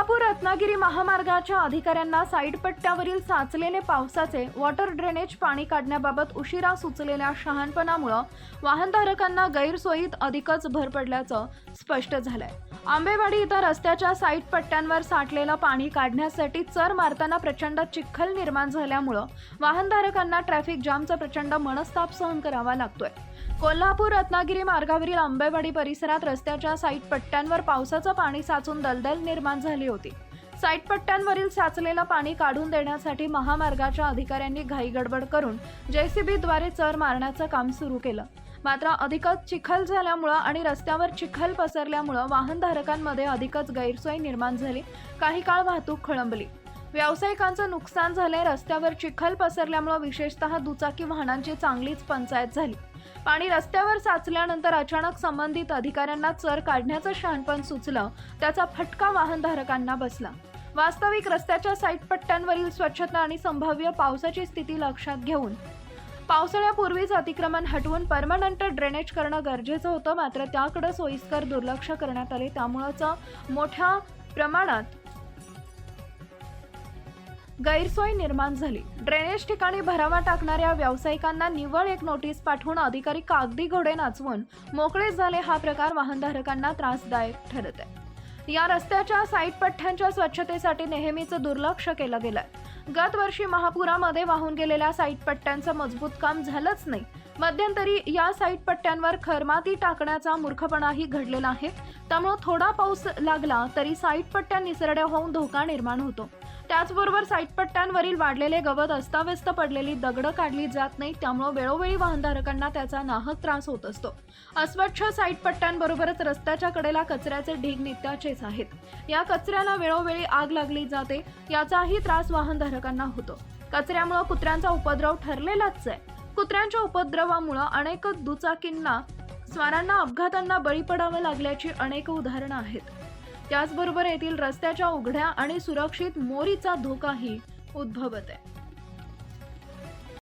रत्नागिरी महामार्गाच्या अधिकाऱ्यांना साईडपट्ट्यावरील साचलेले पावसाचे वॉटर ड्रेनेज पाणी काढण्याबाबत उशिरा सुचलेल्या शहाणपणामुळं वाहनधारकांना गैरसोयीत अधिकच भर पडल्याचं स्पष्ट झालंय. आंबेवाडी इथं रस्त्याच्या साईट पट्ट्यांवर साठलेलं पाणी काढण्यासाठी चर मारताना प्रचंड चिखल निर्माण झाल्यामुळं वाहनधारकांना ट्रॅफिक जामचा प्रचंड मनस्ताप सहन करावा लागतोय. कोल्हापूर रत्नागिरी मार्गावरील आंबेवाडी परिसरात रस्त्याच्या साईट पट्ट्यांवर पावसाचं पाणी साचून दलदल निर्माण झाली होती. साईट पट्ट्यांवरील साचलेलं पाणी काढून देण्यासाठी महामार्गाच्या अधिकाऱ्यांनी घाई गडबड करून जेसीबीद्वारे चर मारण्याचं काम सुरू केलं. मात्र अधिकच चिखल झाल्यामुळं आणि रस्त्यावर चिखल पसरल्यामुळं वाहनधारकांमध्ये अधिकच गैरसोय निर्माण झाली. काही काळ वाहतूक खोळंबली. व्यावसायिकांचं नुकसान झालंय. रस्त्यावर चिखल पसरल्यामुळं विशेषतः दुचाकी वाहनांची चांगलीच पंचायत झाली. पाणी रस्त्यावर साचल्यानंतर अचानक संबंधित अधिकाऱ्यांना चर काढण्याचं शहाणपण सुचलं. त्याचा फटका वाहनधारकांना बसला. वास्तविक रस्त्याच्या साईड पट्ट्यांवरील स्वच्छता आणि संभाव्य पावसाची स्थिती लक्षात घेऊन पावसाळ्यापूर्वीच अतिक्रमण हटवून परमनंट ड्रेनेज करणं गरजेचं होतं. मात्र त्याकडे सोयीस्कर दुर्लक्ष करण्यात आले. त्यामुळंच मोठ्या प्रमाणात गैरसोय निर्माण झाली. ड्रेनेज ठिकाणी भरावा टाकणाऱ्या व्यावसायिकांना निव्वळ एक नोटीस पाठवून अधिकारी कागदी घोडे नाचवून मोकळे झाले. हा प्रकार वाहनधारकांना त्रासदायक ठरत आहे या रस्त्याच्या साईट पट्ट्यांच्या स्वच्छतेसाठी नेहमीच दुर्लक्ष केलं गेलं गतवर्षी महापुरामध्ये वाहून गेलेल्या साईट पट्ट्यांचं मजबूत काम झालंच नाही. मध्यंतरी या साईट पट्ट्यांवर खरमाती टाकण्याचा मूर्खपणाही घडलेला आहे. त्यामुळं थोडा पाऊस लागला तरी साईट पट्ट्या निसरड्या होऊन धोका निर्माण होतो. त्याचबरोबर साईटपट्ट्यांवरील वाढलेले गवत अस्ताव्यस्त पडलेली दगडं काढली जात नाही त्यामुळे वेळोवेळी वाहनधारकांना त्याचा नाहक त्रास होत असतो. अस्वच्छ साईटपट्ट्यांबरोबरच रस्त्याच्या कडेला कचऱ्याचे ढीग नित्याचेच आहेत. या कचऱ्याला वेळोवेळी आग लागली जाते याचाही त्रास वाहनधारकांना होतो. कचऱ्यामुळे कुत्र्यांचा उपद्रव ठरलेलाच आहे. कुत्र्यांच्या उपद्रवामुळे अनेक दुचाकींना स्वारांना अपघातांना बळी पडावं लागल्याची अनेक उदाहरणं आहेत. त्याचबरोबर येथील रस्त्याच्या उघड्या आणि सुरक्षित मोरीचा धोकाही उद्भवत आहे.